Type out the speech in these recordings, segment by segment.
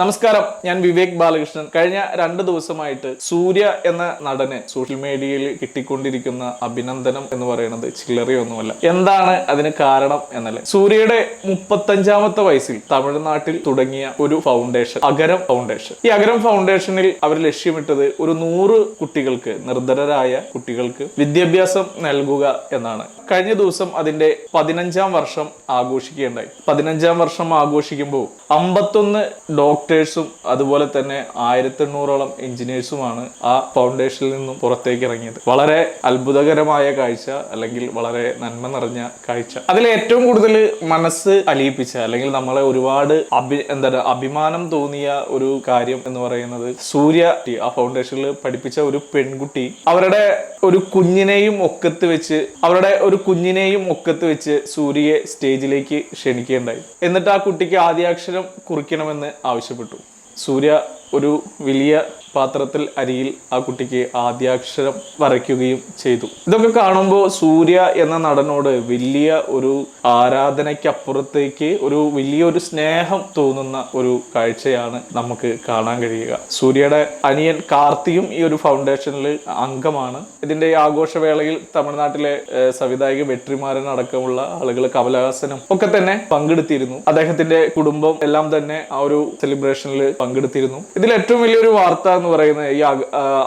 നമസ്കാരം ഞാൻ വിവേക് ബാലകൃഷ്ണൻ. കഴിഞ്ഞ രണ്ട് ദിവസമായിട്ട് സൂര്യ എന്ന നടന് സോഷ്യൽ മീഡിയയിൽ കിട്ടിക്കൊണ്ടിരിക്കുന്ന അഭിനന്ദനം എന്ന് പറയുന്നത് ചില്ലറയൊന്നുമല്ല. എന്താണ് അതിന് കാരണം എന്നല്ല? സൂര്യയുടെ മുപ്പത്തഞ്ചാമത്തെ വയസ്സിൽ തമിഴ്നാട്ടിൽ തുടങ്ങിയ ഒരു ഫൗണ്ടേഷൻ അഗരം ഫൗണ്ടേഷൻ ഈ അഗരം ഫൗണ്ടേഷനിൽ അവർ ലക്ഷ്യമിട്ടത് ഒരു നൂറ് കുട്ടികൾക്ക് നിർധനരായ കുട്ടികൾക്ക് വിദ്യാഭ്യാസം നൽകുക എന്നാണ്. കഴിഞ്ഞ ദിവസം അതിന്റെ പതിനഞ്ചാം വർഷം ആഘോഷിക്കുകയുണ്ടായി. പതിനഞ്ചാം വർഷം ആഘോഷിക്കുമ്പോൾ അമ്പത്തൊന്ന് ഡോക്ടേഴ്സും അതുപോലെ തന്നെ ആയിരത്തി എണ്ണൂറോളം എഞ്ചിനീയേഴ്സുമാണ് ആ ഫൗണ്ടേഷനിൽ നിന്നും പുറത്തേക്ക് ഇറങ്ങിയത് വളരെ അത്ഭുതകരമായ കാഴ്ച അല്ലെങ്കിൽ വളരെ നന്മ നിറഞ്ഞ കാഴ്ച. അതിൽ ഏറ്റവും കൂടുതൽ മനസ്സ് അലിയിപ്പിച്ച അല്ലെങ്കിൽ നമ്മളെ ഒരുപാട് അഭി എന്താ അഭിമാനം തോന്നിയ ഒരു കാര്യം എന്ന് പറയുന്നത് സൂര്യ ആ ഫൗണ്ടേഷനിൽ പഠിപ്പിച്ച ഒരു പെൺകുട്ടി അവരുടെ ഒരു കുഞ്ഞിനെയും ഒക്കത്ത് വെച്ച് അവരുടെ ഒരു കുഞ്ഞിനെയും ഒക്കത്ത് വെച്ച് സൂര്യയെ സ്റ്റേജിലേക്ക് ക്ഷണിക്കുകയുണ്ടായി എന്നിട്ട് ആ കുട്ടിക്ക് ആദ്യാക്ഷരം കുറിക്കണമെന്ന് ആവശ്യപ്പെട്ടു. സൂര്യ ഒരു വലിയ പാത്രത്തിൽ അരിയിൽ ആ കുട്ടിക്ക് ആദ്യാക്ഷരം വരയ്ക്കുകയും ചെയ്തു. ഇതൊക്കെ കാണുമ്പോൾ സൂര്യ എന്ന നടനോട് വലിയ ഒരു ആരാധനയ്ക്കപ്പുറത്തേക്ക് ഒരു വലിയൊരു സ്നേഹം തോന്നുന്ന ഒരു കാഴ്ചയാണ് നമുക്ക് കാണാൻ കഴിയുക. സൂര്യയുടെ അനിയൻ കാർത്തിയും ഈ ഒരു ഫൗണ്ടേഷനിൽ അംഗമാണ്. ഇതിന്റെ ഈ ആഘോഷവേളയിൽ തമിഴ്നാട്ടിലെ സംവിധായക വെട്രിമാരൻ അടക്കമുള്ള ആളുകൾ കമലഹാസനും ഒക്കെ തന്നെ പങ്കെടുത്തിരുന്നു. അദ്ദേഹത്തിന്റെ കുടുംബം എല്ലാം തന്നെ ആ ഒരു സെലിബ്രേഷനിൽ പങ്കെടുത്തിരുന്നു. ഇതിൽ ഏറ്റവും വലിയൊരു വാർത്ത എന്ന് പറയുന്നത് ഈ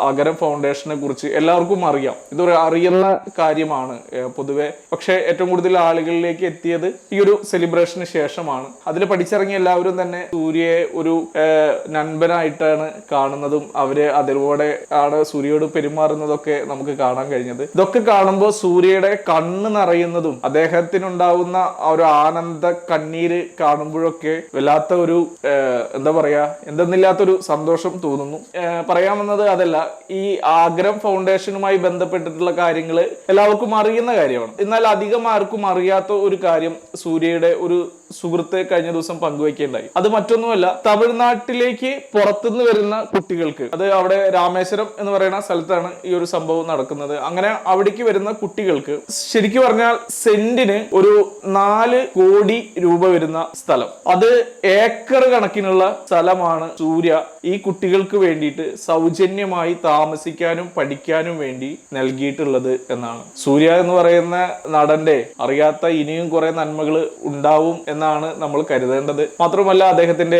അകരം ഫൗണ്ടേഷനെ കുറിച്ച് എല്ലാവർക്കും അറിയാം. ഇതൊരു അറിയുന്ന കാര്യമാണ് പൊതുവെ. പക്ഷേ ഏറ്റവും കൂടുതൽ ആളുകളിലേക്ക് എത്തിയത് ഈ ഒരു സെലിബ്രേഷന് ശേഷമാണ്. അതിൽ പഠിച്ചിറങ്ങിയ എല്ലാവരും തന്നെ സൂര്യയെ ഒരു നൻപനായിട്ടാണ് കാണുന്നതും അവർ അതിലൂടെ ആണ് സൂര്യയോട് പെരുമാറുന്നതൊക്കെ നമുക്ക് കാണാൻ കഴിഞ്ഞത്. ഇതൊക്കെ കാണുമ്പോൾ സൂര്യയുടെ കണ്ണ് നിറയുന്നതും അദ്ദേഹത്തിനുണ്ടാവുന്ന ഒരു ആനന്ദ കണ്ണീര് കാണുമ്പോഴൊക്കെ വല്ലാത്ത ഒരു എന്താ പറയാ എന്തെന്നില്ലാത്തൊരു സന്തോഷം തോന്നുന്നു. പറയാൻ വന്നത് അതല്ല. ഈ ആഗ്രം ഫൗണ്ടേഷനുമായി ബന്ധപ്പെട്ടിട്ടുള്ള കാര്യങ്ങൾ എല്ലാവർക്കും അറിയുന്ന കാര്യമാണ്. എന്നാൽ അധികം ആർക്കും അറിയാത്ത ഒരു കാര്യം സൂര്യയുടെ ഒരു സുഹൃത്ത് കഴിഞ്ഞ ദിവസം പങ്കുവയ്ക്കുകയുണ്ടായി. അത് മറ്റൊന്നുമല്ല തമിഴ്നാട്ടിലേക്ക് പുറത്തുനിന്ന് വരുന്ന കുട്ടികൾക്ക് അത് അവിടെ രാമേശ്വരം എന്ന് പറയുന്ന സ്ഥലത്താണ് ഈ ഒരു സംഭവം നടക്കുന്നത്. അങ്ങനെ അവിടേക്ക് വരുന്ന കുട്ടികൾക്ക് ശരിക്കും പറഞ്ഞാൽ സെന്റിന് ഒരു നാല് കോടി രൂപ വരുന്ന സ്ഥലം. അത് ഏക്കർ കണക്കിനുള്ള സ്ഥലമാണ് സൂര്യ ഈ കുട്ടികൾക്ക് വേണ്ടിയിട്ട് സൗജന്യമായി താമസിക്കാനും പഠിക്കാനും വേണ്ടി നൽകിയിട്ടുള്ളത് എന്നാണ്. സൂര്യ എന്ന് പറയുന്ന നടന്റെ അറിയാത്ത ഇനിയും കുറെ നന്മകൾ ഉണ്ടാവും എന്നാണ് നമ്മൾ കരുതേണ്ടത്. മാത്രമല്ല അദ്ദേഹത്തിന്റെ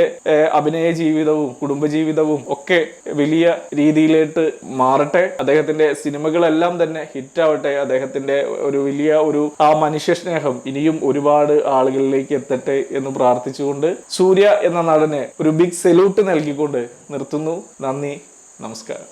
അഭിനയ ജീവിതവും കുടുംബജീവിതവും ഒക്കെ വലിയ രീതിയിലേക്ക് മാറട്ടെ. അദ്ദേഹത്തിന്റെ സിനിമകളെല്ലാം തന്നെ ഹിറ്റ് ആവട്ടെ അദ്ദേഹത്തിന്റെ ഒരു വലിയ ഒരു ആ മനുഷ്യ സ്നേഹം ഇനിയും ഒരുപാട് ആളുകളിലേക്ക് എത്തട്ടെ എന്ന് പ്രാർത്ഥിച്ചുകൊണ്ട് സൂര്യ എന്ന നടനെ ഒരു ബിഗ് സല്യൂട്ട് നൽകിക്കൊണ്ട് നിർത്തുന്നു. നന്ദി നമസ്കാരം.